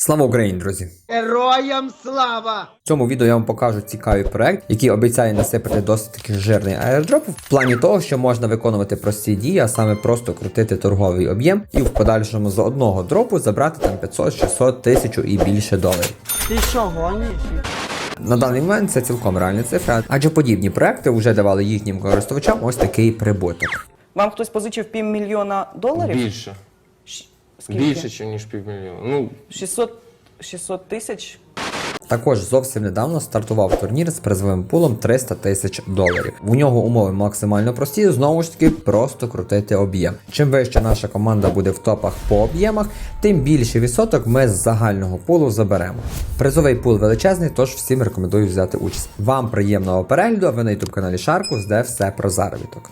Слава Україні, друзі! Героям слава! В цьому відео я вам покажу цікавий проект, який обіцяє насипати досить таки жирний аеродроп в плані того, що можна виконувати прості дії, а саме просто крутити торговий об'єм і в подальшому з одного дропу забрати там 500, 600, 1000 і більше доларів. Ти що, гониш? На даний момент це цілком реальна цифра, адже подібні проекти вже давали їхнім користувачам ось такий прибуток. Вам хтось позичив півмільйона доларів? Більше. Скільки? Більше, чи, ніж півмільйона. Ну, 600, 600 тисяч? Також зовсім недавно стартував турнір з призовим пулом 300 тисяч доларів. У нього умови максимально прості, знову ж таки, просто крутити об'єм. Чим вище наша команда буде в топах по об'ємах, тим більший відсоток ми з загального пулу заберемо. Призовий пул величезний, тож всім рекомендую взяти участь. Вам приємного перегляду, а ви на youtube каналі Шаркус, де все про заробіток.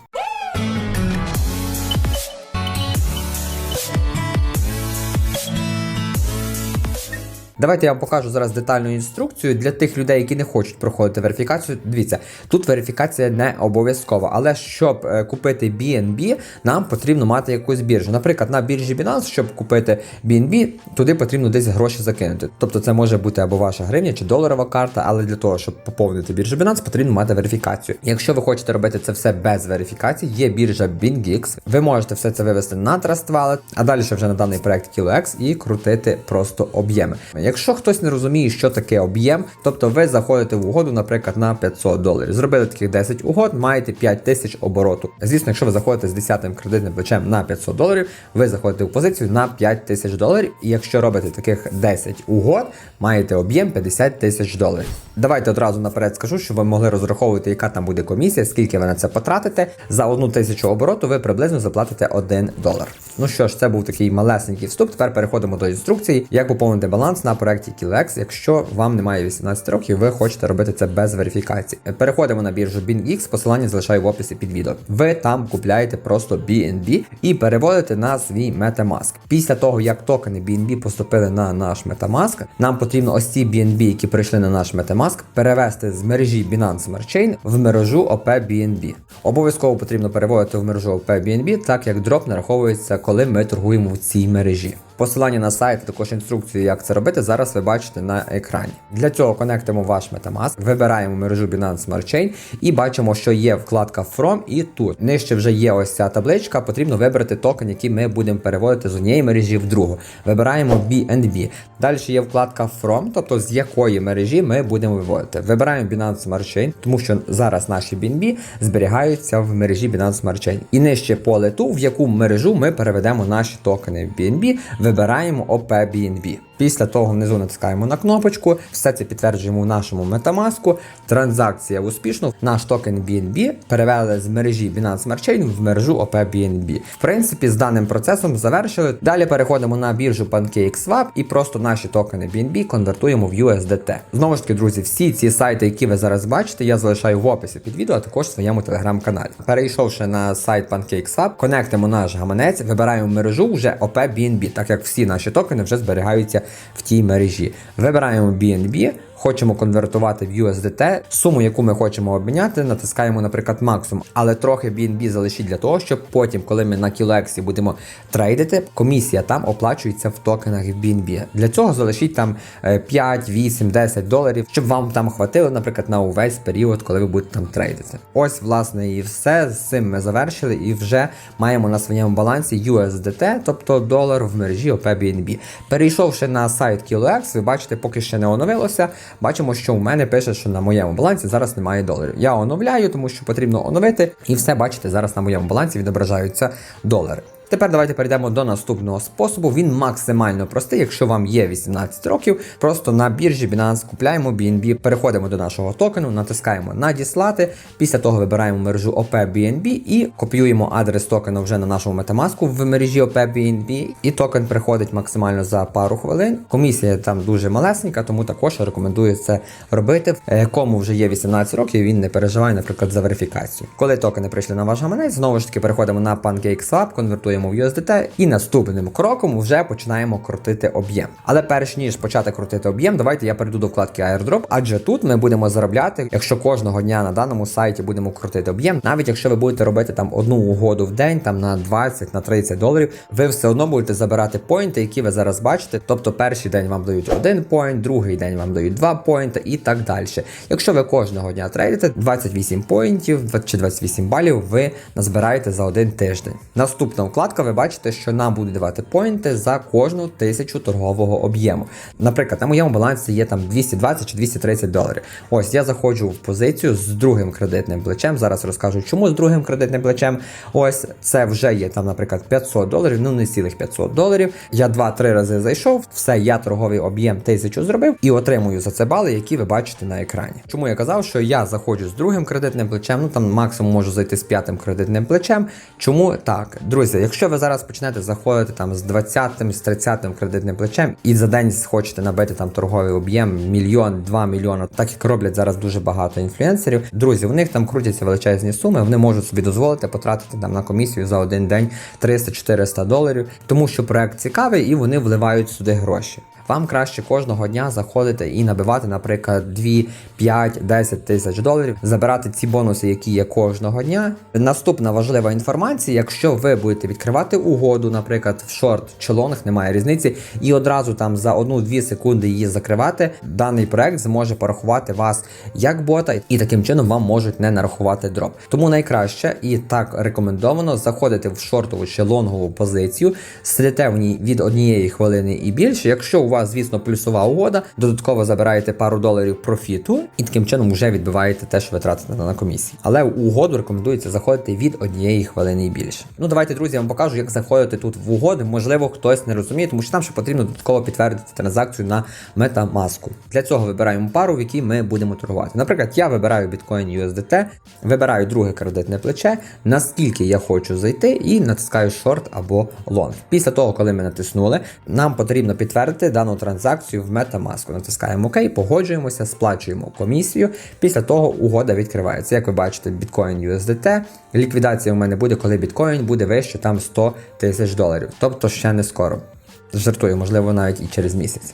Давайте я вам покажу зараз детальну інструкцію для тих людей, які не хочуть проходити верифікацію. Дивіться, тут верифікація не обов'язкова, але щоб е, купити BNB, нам потрібно мати якусь біржу. Наприклад, на біржі Binance, щоб купити BNB, туди потрібно десь гроші закинути. Тобто це може бути або ваша гривня чи доларова карта, але для того, щоб поповнити біржу Binance, потрібно мати верифікацію. Якщо ви хочете робити це все без верифікації, є біржа BingX. Ви можете все це вивести на Trust Wallet, а далі вже на даний проект KiloX і крутити просто об'єми. Якщо хтось не розуміє, що таке об'єм, тобто ви заходите в угоду, наприклад, на 500 доларів. Зробили таких 10 угод, маєте 5 тисяч обороту. Звісно, якщо ви заходите з 10 кредитним плечем на 500 доларів, ви заходите в позицію на 5 тисяч доларів. І якщо робите таких 10 угод, маєте об'єм 50 тисяч доларів. Давайте одразу наперед скажу, щоб ви могли розраховувати, яка там буде комісія, скільки ви на це потратите. За одну тисячу обороту ви приблизно заплатите 1 долар. Ну що ж, це був такий малесенький вступ. Тепер переходимо до інструкції, як поповнити баланс на проекті KillX, якщо вам немає 18 років, ви хочете робити це без верифікації. Переходимо на біржу BingX, посилання залишаю в описі під відео. Ви там купляєте просто BNB і переводите на свій MetaMask. Після того, як токени BNB поступили на наш MetaMask, нам потрібно ось ці BNB, які прийшли на наш MetaMask, перевести з мережі Binance Smart Chain в мережу OP BNB. Обов'язково потрібно переводити в мережу OP BNB, так як дроп нараховується, коли ми торгуємо в цій мережі. Посилання на сайт, також інструкцію, як це робити, зараз ви бачите на екрані. Для цього конектимо ваш Metamask, вибираємо мережу Binance Smart Chain і бачимо, що є вкладка From і тут. Нижче вже є ось ця табличка, потрібно вибрати токен, який ми будемо переводити з однієї мережі в другу. Вибираємо BNB. Далі є вкладка From, тобто з якої мережі ми будемо виводити. Вибираємо Binance Smart Chain, тому що зараз наші BNB зберігаються в мережі Binance Smart Chain. І нижче поле ту, в яку мережу ми переведемо наші токени в BNB, вибираємо OP. Після того внизу натискаємо на кнопочку, все це підтверджуємо в нашому Metamask. Транзакція успішно. Наш токен BNB перевели з мережі Binance Smart Chain в мережу OP BNB. В принципі, з даним процесом завершили. Далі переходимо на біржу PancakeSwap і просто наші токени BNB конвертуємо в USDT. Знову ж таки, друзі, всі ці сайти, які ви зараз бачите, я залишаю в описі під відео, а також в своєму телеграм-каналі. Перейшовши на сайт PancakeSwap, конектимо наш гаманець, вибираємо мережу вже OP BNB, так як всі наші токени вже зберігаються в тій мережі. Вибираємо BNB, хочемо конвертувати в USDT, суму, яку ми хочемо обміняти, натискаємо, наприклад, максимум, але трохи BNB залишіть для того, щоб потім, коли ми на KillX будемо трейдити, комісія там оплачується в токенах в BNB. Для цього залишіть там е, 5, 8, 10 доларів, щоб вам там хватило, наприклад, на увесь період, коли ви будете там трейдити. Ось, власне, і все. З цим ми завершили і вже маємо на своєму балансі USDT, тобто долар в мережі OP BNB. Перейшовши на сайт KillX, ви бачите, поки ще не оновилося. Бачимо, що у мене пише, що на моєму балансі зараз немає доларів. Я оновляю, тому що потрібно оновити, і все бачите, зараз на моєму балансі відображаються долари. Тепер давайте перейдемо до наступного способу. Він максимально простий. Якщо вам є 18 років, просто на біржі Binance купляємо BNB, переходимо до нашого токену, натискаємо надіслати. Після того вибираємо мережу OP BNB і копіюємо адрес токену вже на нашому Metamask в мережі OP BNB. І токен приходить максимально за пару хвилин. Комісія там дуже малесенька, тому також рекомендую це робити. Е, Кому вже є 18 років, він не переживає, наприклад, за верифікацію. Коли токени прийшли на ваш гаманець, знову ж таки переходимо на PancakeSwap, конвертуємо перекидуємо в USDT і наступним кроком вже починаємо крутити об'єм. Але перш ніж почати крутити об'єм, давайте я перейду до вкладки Airdrop, адже тут ми будемо заробляти, якщо кожного дня на даному сайті будемо крутити об'єм, навіть якщо ви будете робити там одну угоду в день, там на 20, на 30 доларів, ви все одно будете забирати поінти, які ви зараз бачите. Тобто перший день вам дають один поінт, другий день вам дають два поінти і так далі. Якщо ви кожного дня трейдите 28 поінтів чи 28 балів, ви назбираєте за один тиждень. Наступна вкладка, ви бачите, що нам буде давати поінти за кожну тисячу торгового об'єму. Наприклад, на моєму балансі є там 220 чи 230 доларів. Ось я заходжу в позицію з другим кредитним плечем. Зараз розкажу, чому з другим кредитним плечем. Ось це вже є там, наприклад, 500 доларів, ну не цілих 500 доларів. Я 2-3 рази зайшов, все, я торговий об'єм 1000 зробив і отримую за це бали, які ви бачите на екрані. Чому я казав, що я заходжу з другим кредитним плечем, ну там максимум можу зайти з п'ятим кредитним плечем. Чому так? Друзі, якщо ви зараз почнете заходити там з 20-м, з 30-м кредитним плечем і за день хочете набити там торговий об'єм мільйон, 2 мільйона, так як роблять зараз дуже багато інфлюенсерів. Друзі, у них там крутяться величезні суми, вони можуть собі дозволити потратити там на комісію за один день 300-400 доларів, тому що проект цікавий і вони вливають сюди гроші. Вам краще кожного дня заходити і набивати, наприклад, 2, 5, 10 тисяч доларів, забирати ці бонуси, які є кожного дня. Наступна важлива інформація: якщо ви будете відкривати угоду, наприклад, в шорт чи лонг, немає різниці, і одразу там за 1-2 секунди її закривати, даний проект зможе порахувати вас як бота, і таким чином вам можуть не нарахувати дроп. Тому найкраще і так рекомендовано заходити в шортову чи лонгову позицію, сидите в ній від однієї хвилини і більше. Якщо у вас, звісно, плюсова угода, додатково забираєте пару доларів профіту і таким чином вже відбиваєте те, що ви тратите на комісії. Але в угоду рекомендується заходити від однієї хвилини і більше. Ну давайте, друзі, я вам покажу, як заходити тут в угоди. Можливо, хтось не розуміє, тому що там ще потрібно додатково підтвердити транзакцію на MetaMask. Для цього вибираємо пару, в якій ми будемо торгувати. Наприклад, я вибираю Bitcoin USDT, вибираю друге кредитне плече, наскільки я хочу зайти, і натискаю шорт або лонг. Після того, коли ми натиснули, нам потрібно підтвердити дану транзакцію в MetaMask. Натискаємо ОК, погоджуємося, сплачуємо комісію. Після того угода відкривається. Як ви бачите, Bitcoin USDT. Ліквідація у мене буде, коли біткоін буде вище там 100 тисяч доларів. Тобто ще не скоро. Жартую, можливо, навіть і через місяць.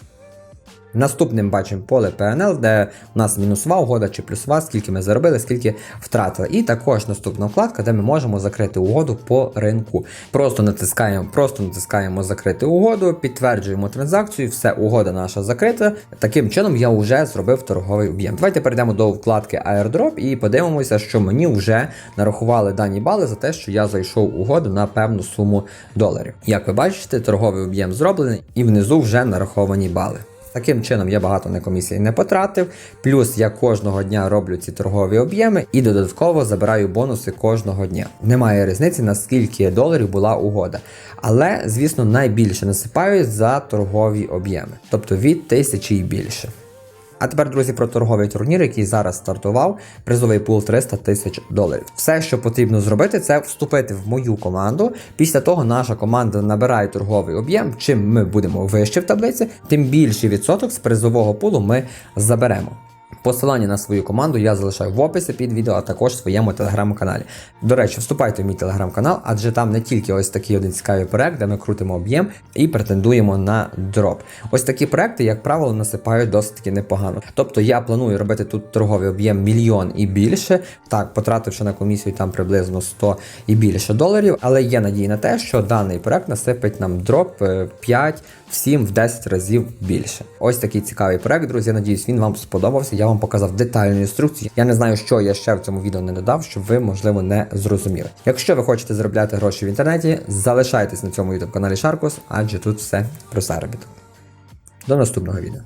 Наступним бачимо поле PNL, де у нас мінусова угода чи плюсова, скільки ми заробили, скільки втратили. І також наступна вкладка, де ми можемо закрити угоду по ринку. Просто натискаємо, просто натискаємо закрити угоду, підтверджуємо транзакцію, все, угода наша закрита. Таким чином я вже зробив торговий об'єм. Давайте перейдемо до вкладки Airdrop і подивимося, що мені вже нарахували дані бали за те, що я зайшов угоду на певну суму доларів. Як ви бачите, торговий об'єм зроблений і внизу вже нараховані бали. Таким чином я багато на комісії не потратив. Плюс я кожного дня роблю ці торгові об'єми і додатково забираю бонуси кожного дня. Немає різниці, наскільки доларів була угода. Але, звісно, найбільше насипають за торгові об'єми, тобто від тисячі і більше. А тепер, друзі, про торговий турнір, який зараз стартував, призовий пул 300 тисяч доларів. Все, що потрібно зробити, це вступити в мою команду. Після того наша команда набирає торговий об'єм. Чим ми будемо вище в таблиці, тим більший відсоток з призового пулу ми заберемо. Посилання на свою команду я залишаю в описі під відео, а також в своєму телеграм-каналі. До речі, вступайте в мій телеграм-канал, адже там не тільки ось такий один цікавий проект, де ми крутимо об'єм і претендуємо на дроп. Ось такі проекти, як правило, насипають досить таки непогано. Тобто я планую робити тут торговий об'єм мільйон і більше, так, потративши на комісію там приблизно 100 і більше доларів, але є надія на те, що даний проект насипить нам дроп е, 5, в 7, в 10 разів більше. Ось такий цікавий проект, друзі. Я надіюсь, він вам сподобався. Я вам показав детальну інструкцію. Я не знаю, що я ще в цьому відео не додав, щоб ви, можливо, не зрозуміли. Якщо ви хочете заробляти гроші в інтернеті, залишайтесь на цьому youtube каналі Sharkus, адже тут все про заробіток. До наступного відео.